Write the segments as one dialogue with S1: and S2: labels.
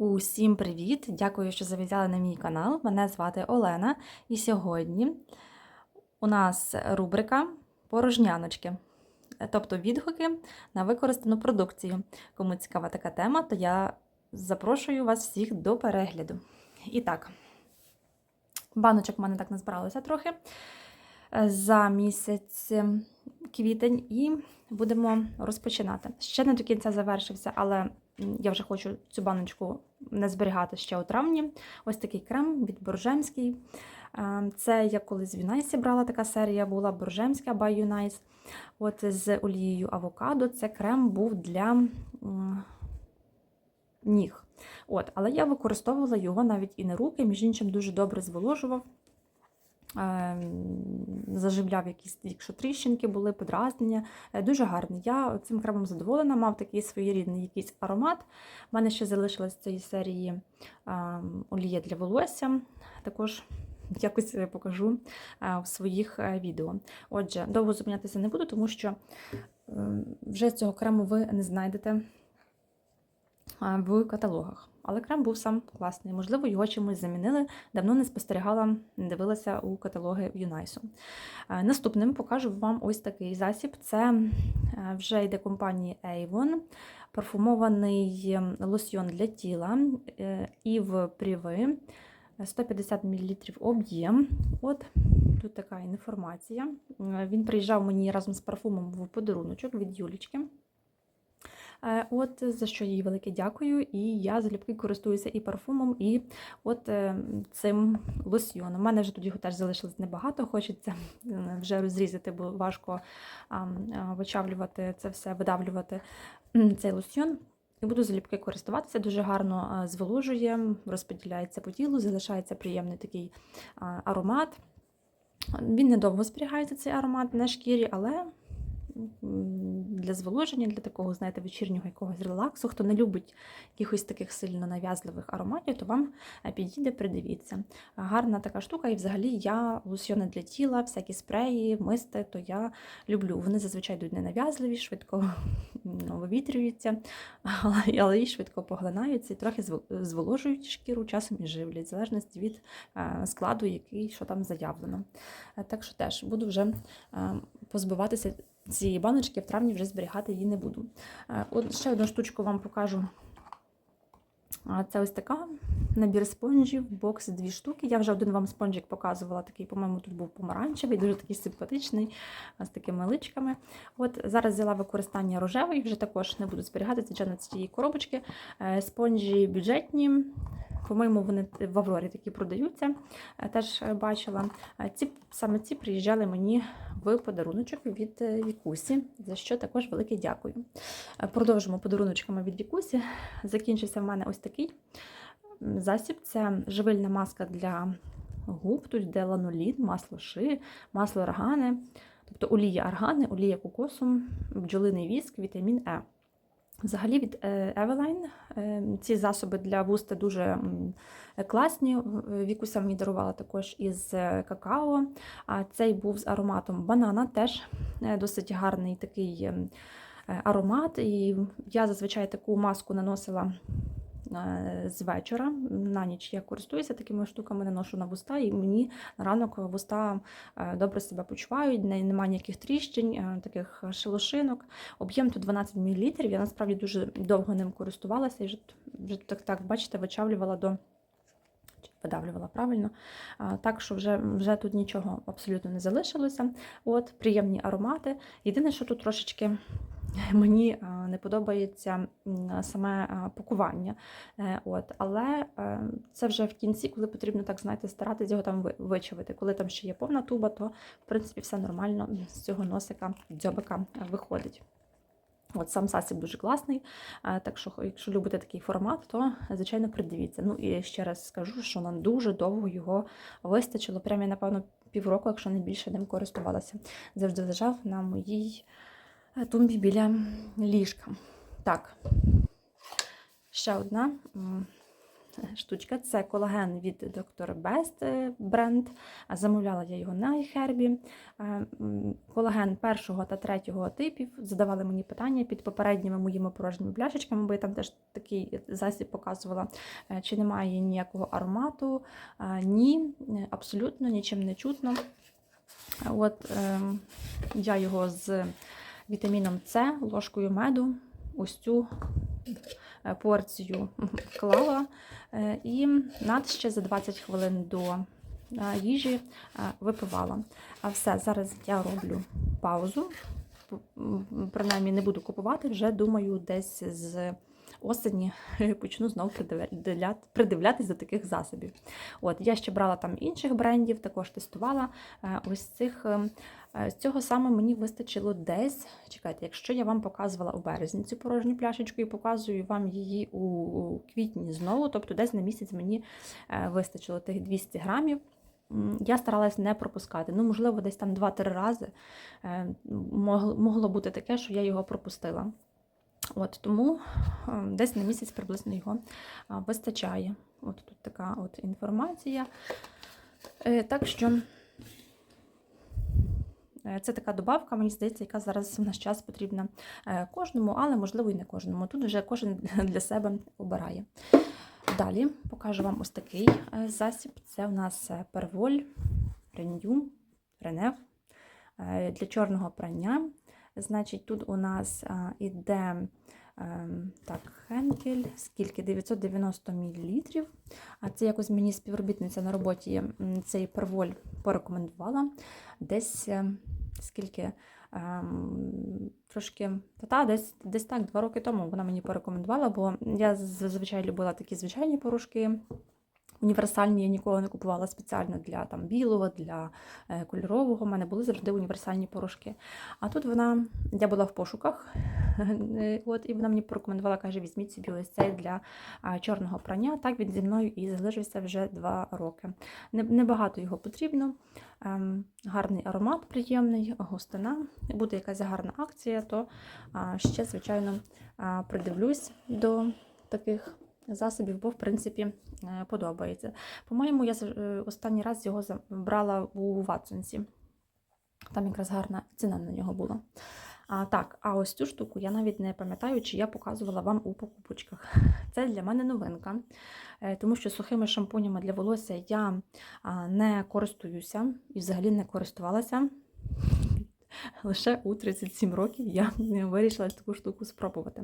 S1: Усім привіт! Дякую, що завітали на мій канал. Мене звати Олена, і сьогодні у нас рубрика Порожняночки, тобто відгуки на використану продукцію. Кому цікава така тема, то я запрошую вас всіх до перегляду. І так, баночок в мене так назбиралося трохи за місяць квітень, і будемо розпочинати. Ще не до кінця завершився, але я вже хочу цю баночку не зберігати ще у травні. Ось такий крем від Боржемський. Е, Це я колись в Юнайсі брала така серія, була Боржемська by Юнайс. От з олією авокадо. Це крем був для ніг. От, але я використовувала його навіть і на руки, між іншим дуже добре зволожував. Ем, Заживляв якісь, якщо тріщинки були, подразнення. Е, Дуже гарний. Я цим кремом задоволена, мав такий своєрідний якийсь аромат. У мене ще залишилась з цієї серії ем, олія для волосся. Також якось покажу е, в своїх е, відео. Отже, довго зупинятися не буду, тому що ем, вже цього крему ви не знайдете в каталогах. Але крем був сам класний. Можливо, його чимось замінили. Давно не спостерігала, не дивилася у каталоги Юнайсу. Наступним покажу вам ось такий засіб. Це е, вже йде компанії Avon, парфумований ем, лосьйон для тіла е, Eve Privé, 150 мл об'єм. От тут така інформація. Е, Він приїжджав мені разом з парфумом в подаруночок від Юлічки. Е, От за що їй велике дякую. І я залюбки користуюся і парфумом, і от е, цим лосьйоном. У мене вже тут його теж залишилось небагато, хочеться е, вже розрізати, бо важко вичавлювати це все, видавлювати цей лосьйон. І буду залюбки користуватися, дуже гарно зволожує, розподіляється по тілу, залишається приємний такий аромат. Він недовго зберігається цей аромат на шкірі, але для зволоження, для такого, знаєте, вечірнього якогось релаксу. Хто не любить якихось таких сильно нав'язливих ароматів, то вам е, підійде, придивіться. Гарна така штука, і взагалі я лосьйони для тіла, всякі спреї, мисти, то я люблю. Вони зазвичай йдуть ненав'язливі, швидко вивітрюються, але, і швидко поглинаються і трохи зв- зволожують шкіру, часом і живлять, в залежності від е, складу, який що там заявлено. Е, Так що теж буду вже позбиватися цієї баночки, в травні вже зберігати її не буду. Е, От ще одну штучку вам покажу. Це ось така набір спонжів, бокс дві штуки. Я вже один вам спонжик показувала, такий, по-моєму, тут був помаранчевий, дуже такий симпатичний, з такими личками. От зараз взяла використання рожевий, вже також не буду зберігати, на цієї коробочки. Е, Спонжі бюджетні. По-моєму, вони в Аврорі такі продаються, е, теж е, бачила. Е, Ці, саме ці приїжджали мені в подаруночок від Вікусі, за що також велике дякую. Продовжимо подаруночками від Вікусі. Закінчився в мене ось такий засіб. Це живильна маска для губ, тут йде ланолін, масло ши, масло аргани, тобто олія аргани, олія кокосу, бджолиний віск, вітамін Е. Взагалі від Евелайн е, ці засоби для вуста дуже класні. В- Вікуся мені дарувала також із е, какао. А цей був з ароматом банана, теж е, досить гарний такий е, аромат. І я зазвичай таку маску наносила е, з вечора. На ніч я користуюся такими штуками, наношу на вуста, і мені на ранок вуста е, добре себе почувають, немає ніяких тріщень, е, таких шелушинок. Об'єм тут 12 мл. Я насправді дуже довго ним користувалася і вже, вже так, так, бачите, вичавлювала до. Видавлювала правильно, так що вже, вже тут нічого абсолютно не залишилося. От, приємні аромати. Єдине, що тут трошечки мені не подобається саме пакування. Е, От, але е, це вже в кінці, коли потрібно так, знаєте, старатися його там вичавити. Коли там ще є повна туба, то в принципі все нормально з цього носика, дзьобика е, виходить. От сам засіб дуже класний. е, Так що, якщо любите такий формат, то звичайно придивіться. Ну і ще раз скажу, що нам дуже довго його вистачило. Прямо напевно, півроку, якщо не більше ним користувалася. Завжди лежав на моїй е, тумбі біля ліжка. Так, ще одна штучка. Це колаген від Dr. Best е, бренд. Замовляла я його на iHerb. Е, Колаген першого та третього типів. Задавали мені питання під попередніми моїми порожніми пляшечками, бо я там теж такий засіб показувала, е, чи немає ніякого аромату. Е, Ні, е, абсолютно нічим не чутно. От ем, я його з вітаміном С, ложкою меду, ось цю е, порцію вклала. е, І над ще за 20 хвилин до е, їжі випивала. А все, зараз я роблю паузу. Принаймні не буду купувати, вже думаю, десь з осені почну знову придивля- придивлятись до таких засобів. От, я ще брала там інших брендів, також тестувала. Е, Ось цих ем, е, з цього саме мені вистачило десь. Чекайте, якщо я вам показувала у березні цю порожню пляшечку і показую вам її у- квітні знову, тобто десь на місяць мені е, вистачило тих 200 грамів. Я старалась не пропускати. Ну, можливо, десь там 2-3 рази могло бути таке, що я його пропустила. От тому е, десь на місяць приблизно його вистачає. От тут така от інформація. Е, Так що е, це така добавка, мені здається, яка зараз в наш час потрібна е, кожному, але можливо і не кожному. Тут вже кожен для себе обирає. Далі покажу вам ось такий е, засіб. Це у нас е, перволь, реню, ренев е, для чорного прання. Значить, тут у нас а, іде ем, так, хенкель, скільки 990 мл. А це якось мені співробітниця на роботі цей перволь порекомендувала. Десь е, скільки ем, трошки та, та, десь, десь так, два роки тому вона мені порекомендувала, бо я зазвичай любила такі звичайні порошки. Універсальні я ніколи не купувала спеціально для там білого, для е, кольорового. У мене були завжди універсальні порошки. А тут вона, я була в пошуках, е, от, і вона мені порекомендувала, каже, візьміть собі ось цей для чорного прання. Так він зі мною і залишився вже два роки. Не- Небагато його потрібно. Ем, гарний аромат, приємний, густина. Буде якась гарна акція, то ще, звичайно, придивлюсь до таких засобів, бо, в принципі, е, подобається. По-моєму, я е, останній раз його брала у Ватсонсі. Там якраз гарна ціна на нього була. А, так, а ось цю штуку я навіть не пам'ятаю, чи я показувала вам у покупочках. Це для мене новинка, е, тому що сухими шампунями для волосся я не користуюся і взагалі не користувалася. Лише у 37 років я вирішила таку штуку спробувати.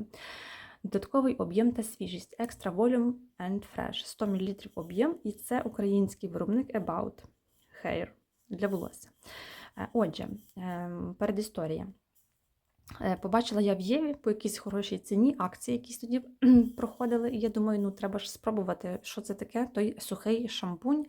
S1: Додатковий об'єм та свіжість Extra Volume and Fresh 100 мл об'єм, і це український виробник About Hair для волосся. Е, Отже, ем, передісторія. Е, Побачила я в Єві по якійсь хорошій ціні акції, якісь тоді проходили. І я думаю, ну треба ж спробувати, що це таке, той сухий шампунь.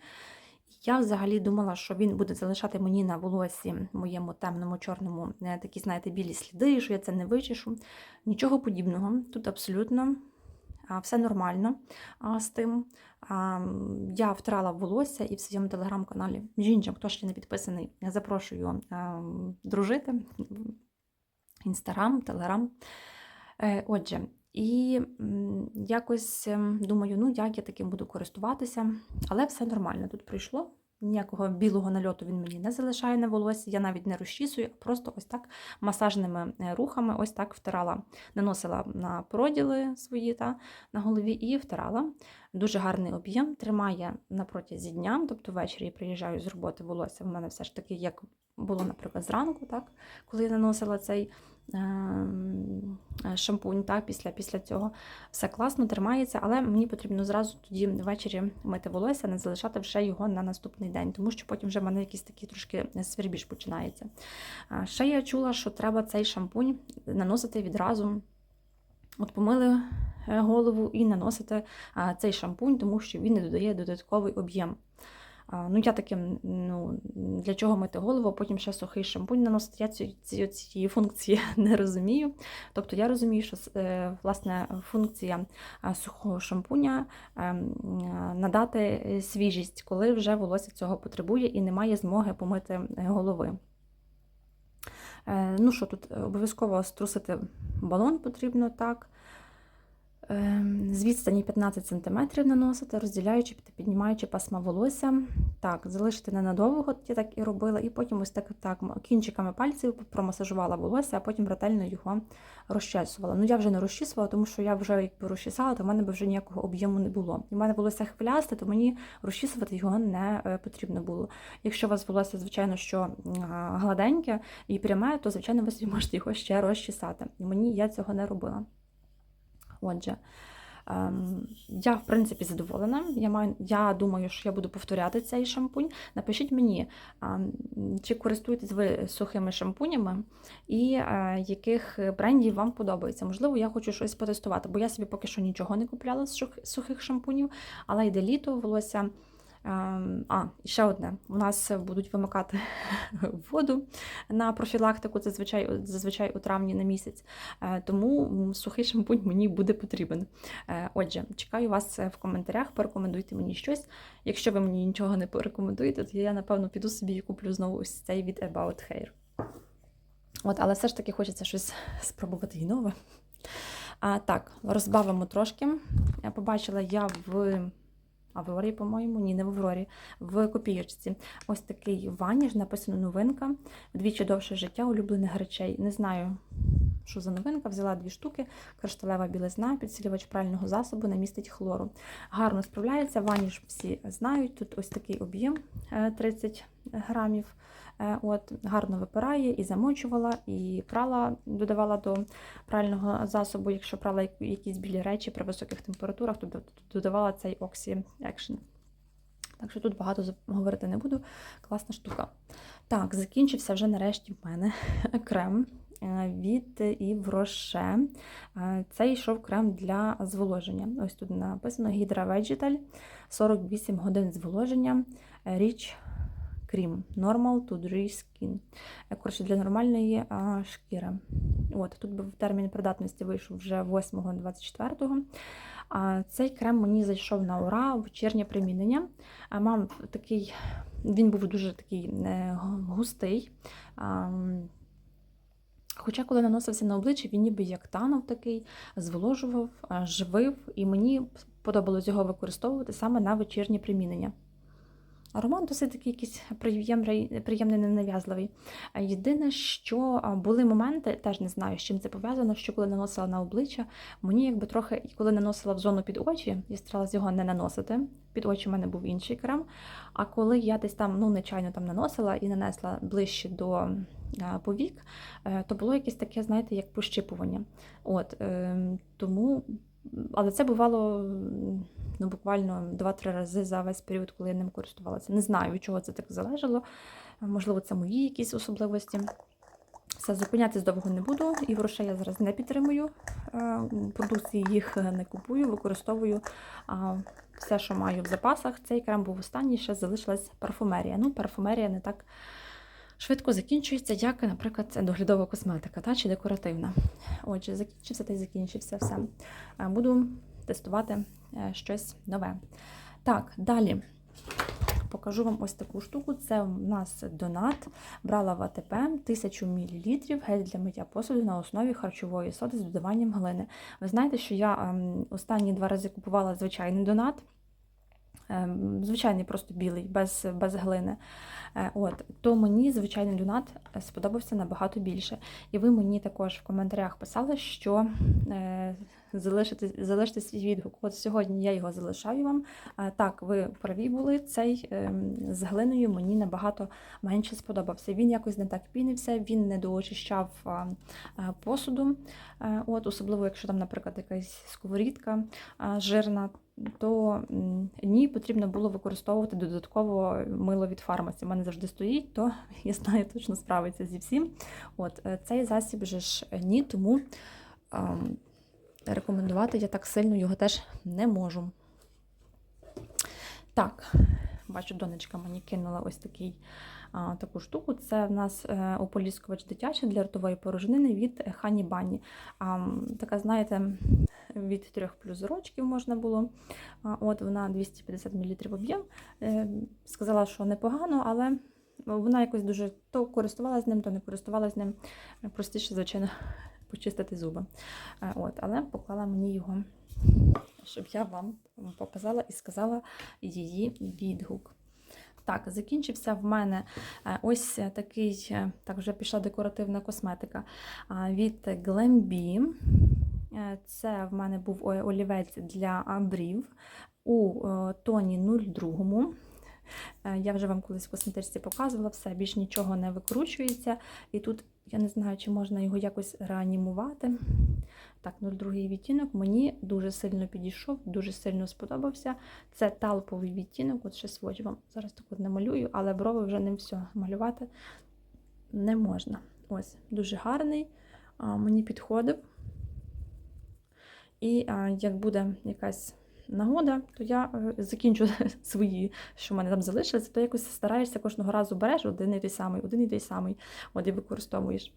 S1: Я взагалі думала, що він буде залишати мені на волосі моєму темному, чорному, е, такі, знаєте, білі сліди, що я це не вичешу. Нічого подібного. Тут абсолютно все нормально з тим. Я втирала волосся і в своєму телеграм-каналі. Між іншим, хто ще не підписаний, я запрошую дружити. Інстаграм, Телеграм. Е, Отже, і якось ем, думаю, ну як я таким буду користуватися, але все нормально тут прийшло. Ніякого білого нальоту він мені не залишає на волосі, я навіть не розчісую, а просто ось так масажними е, рухами, ось так втирала, наносила на проділи свої та, на голові і втирала. Дуже гарний об'єм, тримає на протязі дня, тобто ввечері я приїжджаю з роботи волосся. В мене все ж таки, як було, наприклад, зранку, так, коли я наносила цей шампунь, так, після, після цього все класно тримається, але мені потрібно зразу тоді ввечері мити волосся, не залишати вже його на наступний день, тому що потім вже в мене якийсь такий трошки свербіж починається. Ще я чула, що треба цей шампунь наносити відразу. От помили е, голову і наносити цей шампунь, тому що він не додає додатковий об'єм. Ну, я таким, ну, для чого мити голову, потім ще сухий шампунь наносити. Я ці- ці- цієї функції не розумію. Тобто я розумію, що е, власне функція сухого шампуня е, надати е, свіжість, коли вже волосся цього потребує і немає змоги помити е, голови. Е, Ну що тут, е, обов'язково струсити балон потрібно так. Ем, З відстані 15 см наносити, розділяючи та піднімаючи пасма волосся. Так, залишити ненадовго, я так і робила, і потім ось так, так кінчиками пальців промасажувала волосся, а потім ретельно його розчесувала. Ну, я вже не розчісувала, тому що я вже якби розчесала, то в мене б вже ніякого об'єму не було. І в мене волосся хвилясте, то мені розчісувати його не е, потрібно було. Якщо у вас волосся, звичайно, що гладеньке і пряме, то звичайно ви можете його ще розчесати. І мені я цього не робила. Отже, ем, я в принципі задоволена. Я маю, я думаю, що я буду повторяти цей шампунь. Напишіть мені, ем, чи користуєтесь ви сухими шампунями, і е, яких брендів вам подобається. Можливо, я хочу щось потестувати, бо я собі поки що нічого не купляла з сух- сухих шампунів, але йде літо, волосся. Ем, А, ще одне. У нас будуть вимикати воду на профілактику, зазвичай, зазвичай у травні на місяць. Е, Тому сухий шампунь мені буде потрібен. Е, Отже, чекаю вас в коментарях, порекомендуйте мені щось. Якщо ви мені нічого не порекомендуєте, то я, напевно, піду собі і куплю знову ось цей від About Hair. От, але все ж таки хочеться щось спробувати і нове. А, так, розбавимо трошки. Я побачила я в Аврорі, по-моєму, ні, не в Аврорі, в копієчці. Ось такий ваніж, написано новинка. Вдвічі довше життя улюблених речей. Не знаю, що за новинка. Взяла дві штуки, кришталева білизна, підсилювач прального засобу, не містить хлору. Гарно справляється, ваніш всі знають. Тут ось такий об'єм е, 30 грамів. Е, От, гарно випирає і замочувала, і прала, додавала до прального засобу, якщо прала якісь білі речі при високих температурах, то додавала цей Oxy Action. Так що тут багато говорити не буду. Класна штука. Так, закінчився вже нарешті в мене крем е, від Yves Rocher. Е, Це йшов крем для зволоження. Ось тут написано Hydra Vegetal, 48 годин зволоження, е, Rich Cream, Normal to Dry Skin. Е, Коротше, для нормальної шкіри. От, тут був термін придатності вийшов вже 8-24. А цей крем мені зайшов на ура, вечірнє примінення. Мав такий, він був дуже такий е, густий. Хоча, коли наносився на обличчя, він ніби як танув такий, зволожував, живив, і мені подобалось його використовувати саме на вечірнє примінення. Аромат досить такий якийсь приємний, приємний ненав'язливий. Єдине, що були моменти, теж не знаю, з чим це пов'язано, що коли наносила на обличчя, мені якби трохи, коли наносила в зону під очі, я старалася його не наносити. Під очі в мене був інший крем. А коли я десь там ну, нечайно там наносила і нанесла ближче до повік, е, то було якесь таке, знаєте, як пощипування. От, е, тому, але це бувало ну, буквально 2-3 рази за весь період, коли я ним користувалася. Не знаю, від чого це так залежало. Можливо, це мої якісь особливості. Все, зупинятись довго не буду, і грошей я зараз не підтримую. Е, Продукції їх не купую, використовую все, що маю в запасах. Цей крем був останній, ще залишилась парфумерія. Ну, парфумерія не так швидко закінчується, як, наприклад, доглядова косметика та, чи декоративна. Отже, закінчився та й закінчився все. Е, Буду тестувати е, щось нове. Так, далі. Покажу вам ось таку штуку. Це у нас донат. Брала в АТП 1000 мл гель для миття посуду на основі харчової соди з додаванням глини. Ви знаєте, що я ем, останні два рази купувала звичайний донат. Ем, Звичайний просто білий, без, без глини. Е, От, то мені звичайний донат е, сподобався набагато більше. І ви мені також в коментарях писали, що е, залишити, залишити свій відгук. От сьогодні я його залишаю вам. Так, ви праві були. Цей е, з глиною мені набагато менше сподобався. Він якось не так пінився, він не доочищав посуду. От, особливо, якщо там, наприклад, якась сковорідка жирна. То ні, потрібно було використовувати додатково мило від фармасі. У мене завжди стоїть, то я знаю, точно справиться зі всім. От е, цей засіб же ж ні, тому ем, рекомендувати я так сильно його теж не можу. Так, бачу, донечка мені кинула ось такий, а, таку штуку. Це в нас е, ополіскувач дитячий для ротової порожнини від Хані Бані. А, така, знаєте, від 3 плюс рочків можна було. А, От вона 250 мл об'єм. Е, Сказала, що непогано, але вона якось дуже то користувалася ним, то не користувалася ним. Простіше, звичайно, почистити зуби. Е, От, але поклала мені його щоб я вам показала і сказала її відгук. Так, закінчився в мене е, ось такий, е, так вже пішла декоративна косметика від Glambi. Це в мене був олівець для брів у тоні 02. Е, Я вже вам колись в косметичці показувала, все, більш нічого не викручується. І тут я не знаю, чи можна його якось реанімувати. Так, 02 відтінок мені дуже сильно підійшов, дуже сильно сподобався. Це талповий відтінок, от ще сводч вам зараз так от не малюю, але брови вже не все малювати не можна. Ось, дуже гарний, мені підходив. І як буде якась нагода, то я е, закінчу свої, що в мене там залишилися, то якось стараєшся кожного разу береш один і той самий, один і той самий, от і використовуєш.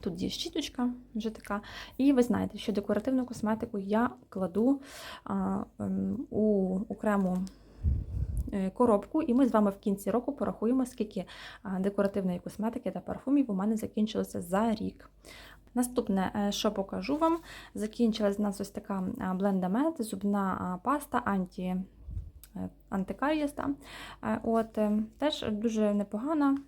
S1: Тут є щіточка вже така. І ви знаєте, що декоративну косметику я кладу а, ем, у окрему е, коробку, і ми з вами в кінці року порахуємо, скільки декоративної косметики та парфумів у мене закінчилося за рік. Наступне, е, що покажу вам, закінчилась у нас ось така блендамет, зубна паста анті, е, антикарієста. Е, От, теж дуже непогана.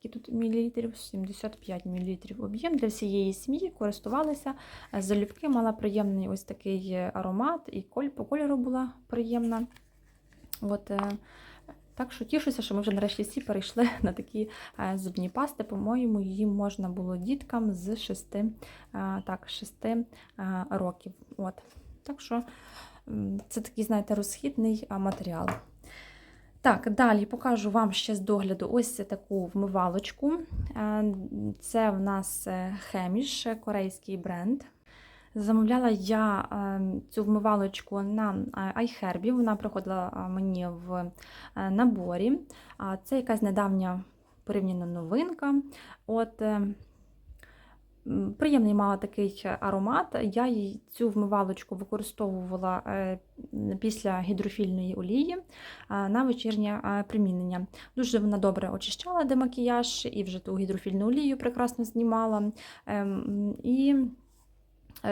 S1: Скільки тут мілілітрів? 75 мілілітрів об'єм для всієї сім'ї. Користувалися. Е, Залюбки мала приємний ось такий аромат, і коль по кольору була приємна. От, так що тішуся, що ми вже нарешті всі перейшли на такі е, зубні пасти. По-моєму, її можна було діткам з 6, е, так, 6 е, років. От. Так що це такий, знаєте, розхідний матеріал. Так, далі покажу вам ще з догляду ось таку вмивалочку. Це в нас Хеміш, корейський бренд. Замовляла я е, цю вмивалочку на iHerb, вона приходила е, мені в е, наборі. Це якась недавня порівняна новинка. От, е, Приємний мала такий аромат. Я їй цю вмивалочку використовувала після гідрофільної олії на вечірнє примінення. Дуже вона добре очищала демакіяж і вже ту гідрофільну олію прекрасно знімала. Ем, І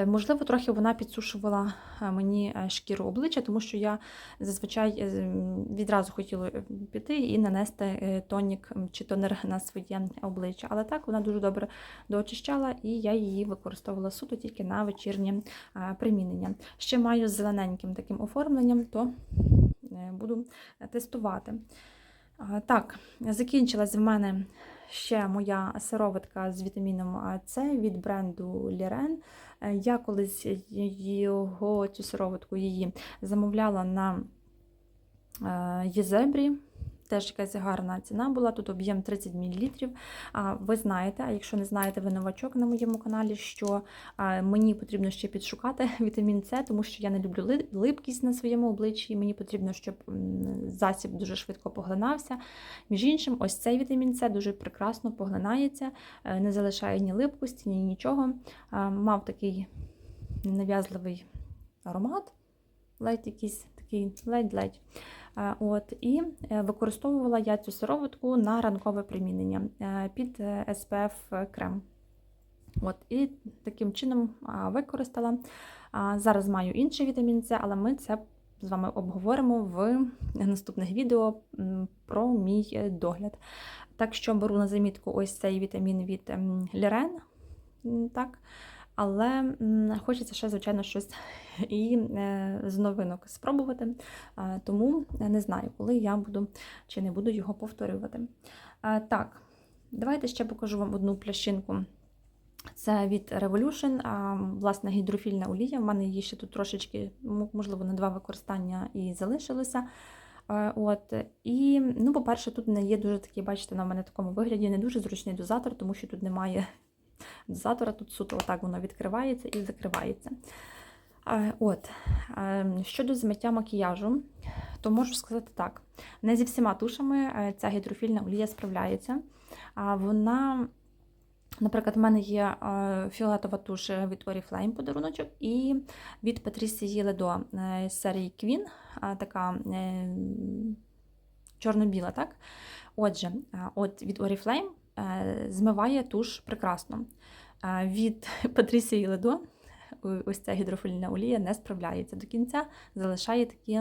S1: Можливо, трохи вона підсушувала е, мені е, шкіру обличчя, тому що я зазвичай е, відразу хотіла е, піти і нанести е, тонік чи тонер на своє обличчя. Але так вона дуже добре доочищала, і я її використовувала суто тільки на вечірнє е, примінення. Ще маю з зелененьким таким оформленням, то е, буду тестувати. Так, закінчилась в мене ще моя сироватка з вітаміном С від бренду Лірен. Е, Я колись його, цю сироватку її замовляла на е, Єзебрі. Теж якась гарна ціна була, тут об'єм 30 мл. Ви знаєте, а якщо не знаєте, ви новачок на моєму каналі, що мені потрібно ще підшукати вітамін С, тому що я не люблю ли- липкість на своєму обличчі. Мені потрібно, щоб засіб дуже швидко поглинався. Між іншим, ось цей вітамін С дуже прекрасно поглинається, е, не залишає ні липкості, ні нічого. Мав такий ненав'язливий аромат, ледь якийсь такий ледь-ледь. От, і е, використовувала я цю сироватку на ранкове примінення е, під е, SPF крем. От, і таким чином використала. Зараз маю інший вітамін С, але ми це з вами обговоримо в наступних відео про мій догляд. Так що беру на замітку ось цей вітамін від Лірен. Так. Але хочеться ще, звичайно, щось і е, з новинок спробувати. Е, Тому не знаю, коли я буду чи не буду його повторювати. Е, Так, давайте ще покажу вам одну плящинку. Це від Revolution, власне, гідрофільна олія. У мене її ще тут трошечки, можливо, на два використання і залишилося. Е, От. І, ну, по-перше, тут не є дуже такий, бачите, на мене в такому вигляді не дуже зручний дозатор, тому що тут немає дозатора, тут суто отак воно відкривається і закривається. От. Щодо змиття макіяжу, то можу сказати так: не зі всіма тушами е, ця гідрофільна олія справляється. Вона, наприклад, в мене є е, фіолетова туш від Oriflame подаруночок, і від Патрісії Ледо з серії Queen, така е, чорно-біла, так? Отже, от від Oriflame змиває туш прекрасно. Від Патрісії Ледо ось ця гідрофільна олія не справляється до кінця, залишає такі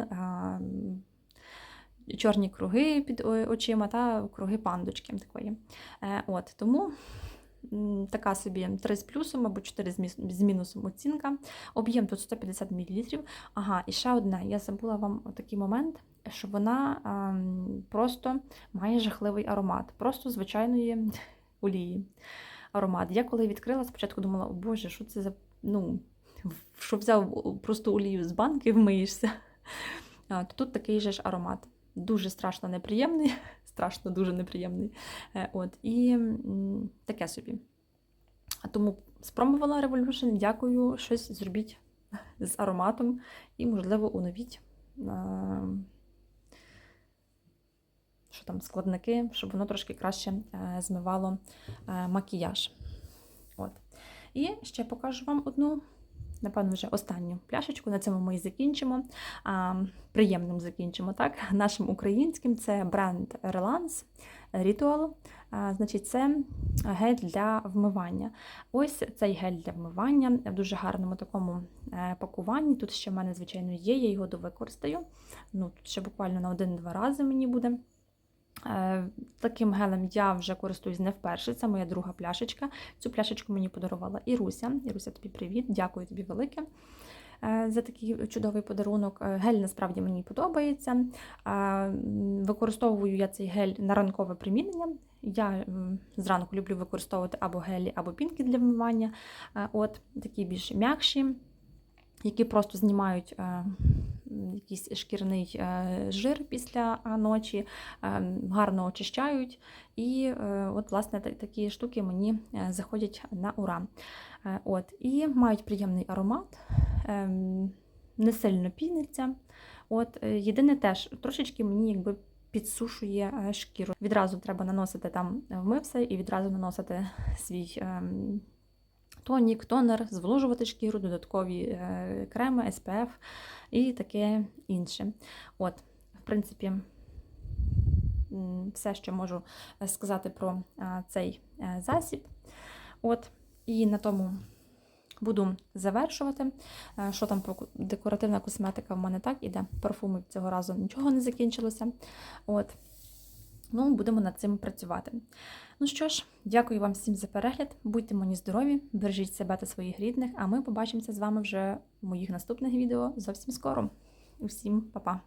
S1: чорні круги під очима та круги пандочки такої. Е, От, тому така собі 3 з плюсом або 4 з з мінусом оцінка. Об'єм тут 150 мл. Ага, і ще одне. Я забула вам такий момент, що вона просто має жахливий аромат, просто звичайної олії. Аромат. Я коли відкрила, спочатку думала, о Боже, що це за. Ну, що взяв просто олію з банки, вмиєшся. То тут такий же ж аромат. Дуже страшно неприємний, страшно дуже неприємний. Е, От, і таке собі. А тому спробувала Revolution, дякую, щось зробіть з ароматом і, можливо, оновіть е, що там, складники, щоб воно трошки краще е, змивало е, макіяж. От. І ще покажу вам одну, напевно, вже останню пляшечку. На цьому ми і закінчимо. А, приємним закінчимо, так? Нашим українським це бренд Relance Ritual. А, значить, це гель для вмивання. Ось цей гель для вмивання в дуже гарному такому е, пакуванні. Тут ще в мене, звичайно, є, я його довикористаю. Ну, тут ще буквально на один-два рази мені буде. Е, Таким гелем я вже користуюсь не вперше, це моя друга пляшечка. Цю пляшечку мені подарувала Іруся. Іруся, тобі привіт, дякую тобі велике е, за такий чудовий подарунок. Е, Гель насправді мені подобається. Використовую я цей гель на ранкове примінення. Я зранку люблю використовувати або гелі, або пінки для вмивання. От такі більш м'якші, які просто знімають якийсь шкірний е, жир після ночі, е, гарно очищають. І е, от, власне, такі штуки мені заходять на ура. От, і мають приємний аромат, ем, не сильно піниться. От, єдине теж трошечки мені якби підсушує шкіру. Відразу треба наносити там вмився і відразу наносити свій ем, тонік, тонер, зволожувати шкіру, додаткові е, креми, SPF і таке інше. От, в принципі, все, що можу е, сказати про е, цей засіб. От, і на тому буду завершувати. Що там ку- декоративна косметика в мене так іде. Парфумів цього разу нічого не закінчилося. От. Ну, будемо над цим працювати. Ну що ж, дякую вам всім за перегляд. Будьте мені здорові, бережіть себе та своїх рідних, а ми побачимося з вами вже в моїх наступних відео зовсім скоро. Усім па-па!